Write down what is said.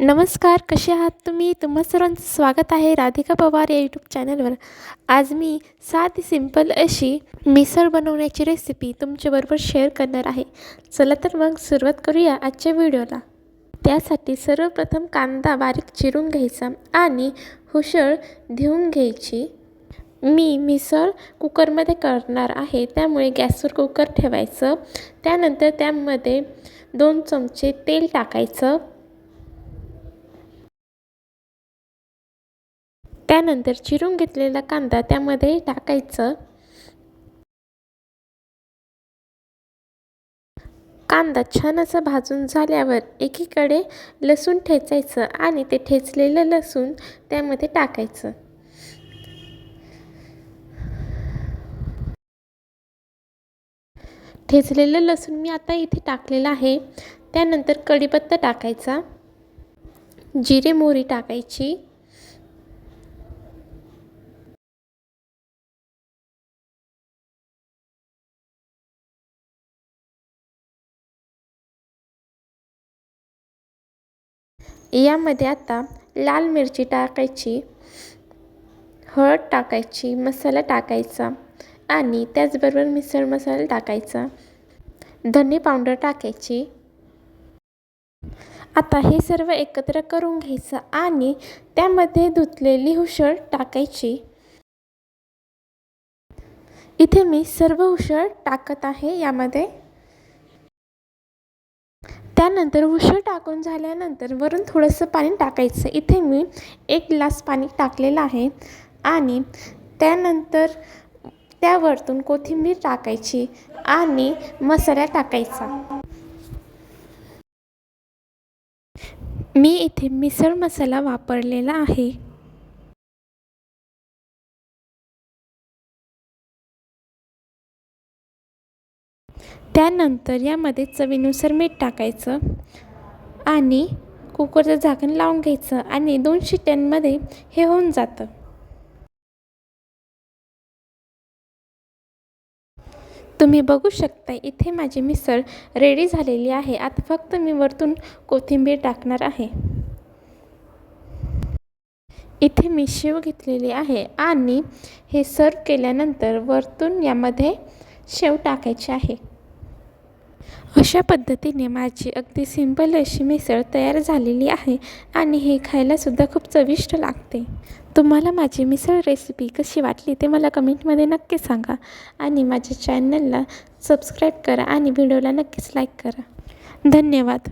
नमस्कार कसे आहात तुम्ही? तुम्हा सर्वांचं स्वागत आहे राधिका पवार या यूट्यूब चॅनलवर आज मी साधी सिंपल अशी मिसळ बनवण्याची रेसिपी तुमच्याबरोबर शेअर करणार आहे. चला तर मग सुरुवात करूया आजच्या व्हिडिओला त्यासाठी सर्वप्रथम कांदा बारीक चिरून घ्यायचा आणि हुशळ धुवून घ्यायची. मी मिसळ कुकरमध्ये करणार आहे त्यामुळे गॅसवर कुकर ठेवायचं. त्यानंतर त्यामध्ये दोन चमचे तेल टाकायचं. त्यानंतर चिरून घेतलेला कांदा त्यामध्ये टाकायचं. कांदा छान असं भाजून झाल्यावर एकीकडे लसूण ठेचायचं आणि ते ठेचलेलं लसूण त्यामध्ये टाकायचं. ठेचलेलं लसूण मी आता इथे टाकलेलं आहे. त्यानंतर कढीपत्ता टाकायचा. जिरे मोहरी टाकायची. यामध्ये आता लाल मिरची टाकायची हळद टाकायची मसाला टाकायचा आणि त्याचबरोबर मिसळ मसाला टाकायचा. धने पावडर टाकायची. आता हे सर्व एकत्र करून घ्यायचं आणि त्यामध्ये धुतलेली हुसळ टाकायची. इथे मी सर्व हुसळ टाकत आहे यामध्ये. त्यानंतर उसळ टाकून झाल्यानंतर वरून थोडंसं पाणी टाकायचं. इथे मी एक ग्लास पाणी टाकलेलं आहे आणि त्यानंतर त्यावरतून कोथिंबीर टाकायची आणि मसाला टाकायचा. मी इथे मिसळ मसाला वापरलेला आहे. त्यानंतर यामध्ये चवीनुसार मीठ टाकायचं आणि कुकरचं झाकण लावून घ्यायचं आणि दोन शिट्ट्यांमध्ये हे होऊन जातं. तुम्ही बघू शकता इथे माझी मिसळ रेडी झालेली आहे. आता फक्त मी वरतून कोथिंबीर टाकणार आहे. इथे मी शेव घेतलेली आहे आणि हे सर्व केल्यानंतर वरतून यामध्ये शेव टाकायचे आहे. अशा पद्धतीने माझी अगदी सिंपल अशी मिसळ तयार झालेली आहे आणि हे खायलासुद्धा खूप चविष्ट लागते. तुम्हाला माझी मिसळ रेसिपी कशी वाटली ते मला कमेंटमध्ये नक्की सांगा आणि माझ्या चॅनलला सबस्क्राईब करा आणि व्हिडिओला नक्कीच लाईक करा. धन्यवाद.